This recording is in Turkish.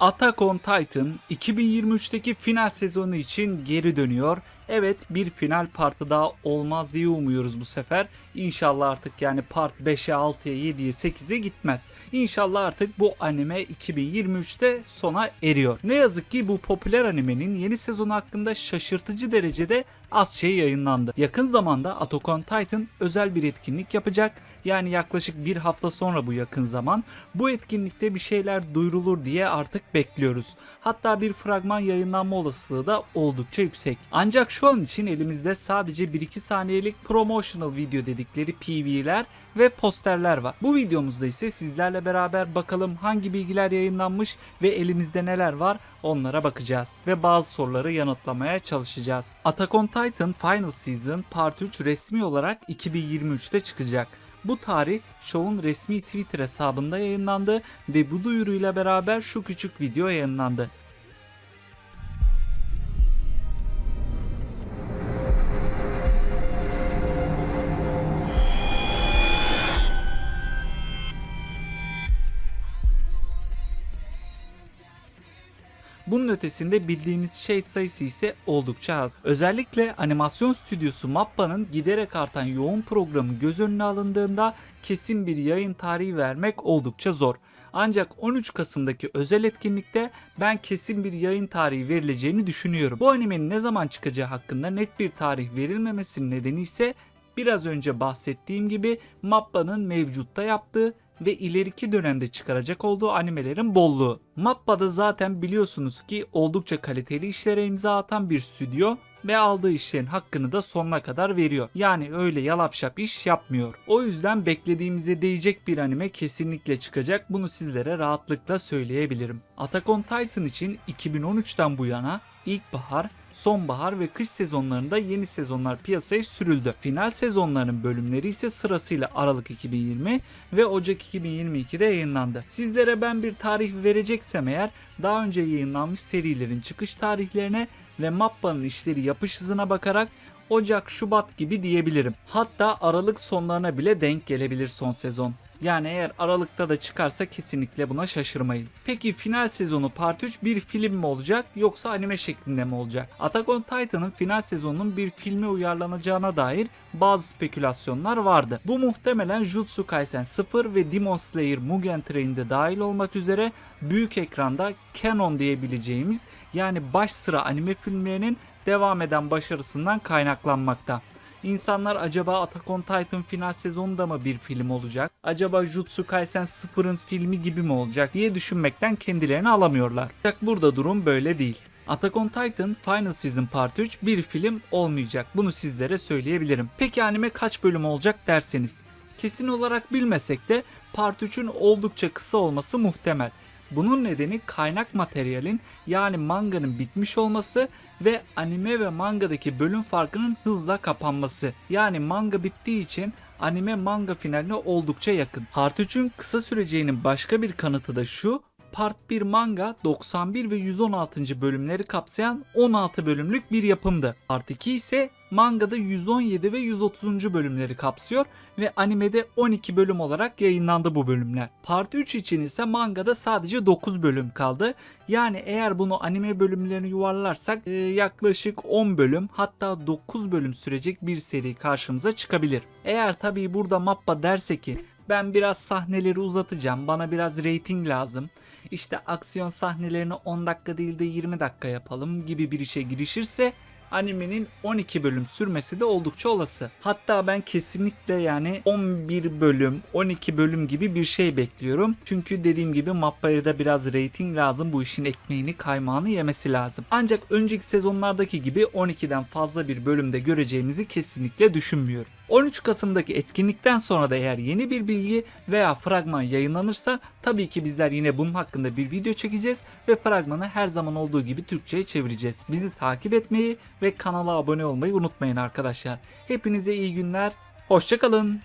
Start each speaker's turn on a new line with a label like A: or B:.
A: Attack on Titan 2023'teki final sezonu için geri dönüyor. Evet bir final partı daha olmaz diye umuyoruz bu sefer. İnşallah artık yani part 5'e 6'ya 7'ye 8'e gitmez. İnşallah artık bu anime 2023'te sona eriyor. Ne yazık ki bu popüler animenin yeni sezonu hakkında şaşırtıcı derecede az şey yayınlandı. Yakın zamanda Attack on Titan özel bir etkinlik yapacak. Yani yaklaşık bir hafta sonra bu yakın zaman. Bu etkinlikte bir şeyler duyurulur diye artık bekliyoruz. Hatta bir fragman yayınlanma olasılığı da oldukça yüksek. Ancak şu an için elimizde sadece 1-2 saniyelik promotional video dedikleri PV'ler ve posterler var. Bu videomuzda ise sizlerle beraber bakalım hangi bilgiler yayınlanmış ve elimizde neler var onlara bakacağız ve bazı soruları yanıtlamaya çalışacağız. Attack on Titan Final Season Part 3 resmi olarak 2023'te çıkacak. Bu tarih show'un resmi Twitter hesabında yayınlandı ve bu duyuruyla beraber şu küçük video yayınlandı. Bunun ötesinde bildiğimiz şey sayısı ise oldukça az. Özellikle animasyon stüdyosu Mappa'nın giderek artan yoğun programı göz önüne alındığında kesin bir yayın tarihi vermek oldukça zor. Ancak 13 Kasım'daki özel etkinlikte ben kesin bir yayın tarihi verileceğini düşünüyorum. Bu animenin ne zaman çıkacağı hakkında net bir tarih verilmemesinin nedeni ise biraz önce bahsettiğim gibi Mappa'nın mevcutta yaptığı ve ileriki dönemde çıkaracak olduğu animelerin bolluğu. Mappa'da zaten biliyorsunuz ki oldukça kaliteli işlere imza atan bir stüdyo ve aldığı işlerin hakkını da sonuna kadar veriyor. Yani öyle yalapşap iş yapmıyor. O yüzden beklediğimize değecek bir anime kesinlikle çıkacak. Bunu sizlere rahatlıkla söyleyebilirim. Attack on Titan için 2013'ten bu yana ilkbahar, sonbahar ve kış sezonlarında yeni sezonlar piyasaya sürüldü. Final sezonlarının bölümleri ise sırasıyla Aralık 2020 ve Ocak 2022'de yayınlandı. Sizlere ben bir tarih vereceksem eğer daha önce yayınlanmış serilerin çıkış tarihlerine ve Mappa'nın işleri yapış hızına bakarak Ocak, Şubat gibi diyebilirim. Hatta Aralık sonlarına bile denk gelebilir son sezon. Yani eğer Aralık'ta da çıkarsa kesinlikle buna şaşırmayın. Peki final sezonu Part 3 bir film mi olacak yoksa anime şeklinde mi olacak? Attack on Titan'ın final sezonunun bir filme uyarlanacağına dair bazı spekülasyonlar vardı. Bu muhtemelen Jutsu Kaisen 0 ve Demon Slayer Mugen Train'de dahil olmak üzere büyük ekranda canon diyebileceğimiz yani baş sıra anime filmlerinin devam eden başarısından kaynaklanmakta. İnsanlar acaba Attack on Titan final sezonunda mı bir film olacak? Acaba Jutsu Kaisen 0'ın filmi gibi mi olacak diye düşünmekten kendilerini alamıyorlar. Ancak burada durum böyle değil. Attack on Titan Final Season Part 3 bir film olmayacak. Bunu sizlere söyleyebilirim. Peki anime kaç bölüm olacak derseniz. Kesin olarak bilmesek de Part 3'ün oldukça kısa olması muhtemel. Bunun nedeni kaynak materyalin yani manganın bitmiş olması ve anime ve mangadaki bölüm farkının hızla kapanması. Yani manga bittiği için anime manga finaline oldukça yakın. Part 3'ün kısa süreceğinin başka bir kanıtı da şu. Part 1 manga 91 ve 116. bölümleri kapsayan 16 bölümlük bir yapımdı. Part 2 ise mangada 117 ve 130. bölümleri kapsıyor ve animede 12 bölüm olarak yayınlandı bu bölümler. Part 3 için ise mangada sadece 9 bölüm kaldı. Yani eğer bunu anime bölümlerini yuvarlarsak e, yaklaşık 10 bölüm hatta 9 bölüm sürecek bir seri karşımıza çıkabilir. Eğer tabii burada Mappa derse ki ben biraz sahneleri uzatacağım bana biraz rating lazım işte aksiyon sahnelerini 10 dakika değil de 20 dakika yapalım gibi bir işe girişirse animenin 12 bölüm sürmesi de oldukça olası. Hatta ben kesinlikle yani 11 bölüm, 12 bölüm gibi bir şey bekliyorum. Çünkü dediğim gibi Mappa'ya biraz rating lazım. Bu işin ekmeğini kaymağını yemesi lazım. Ancak önceki sezonlardaki gibi 12'den fazla bir bölümde göreceğimizi kesinlikle düşünmüyorum. 13 Kasım'daki etkinlikten sonra da eğer yeni bir bilgi veya fragman yayınlanırsa tabii ki bizler yine bunun hakkında bir video çekeceğiz ve fragmanı her zaman olduğu gibi Türkçe'ye çevireceğiz. Bizi takip etmeyi ve kanala abone olmayı unutmayın arkadaşlar. Hepinize iyi günler, hoşçakalın.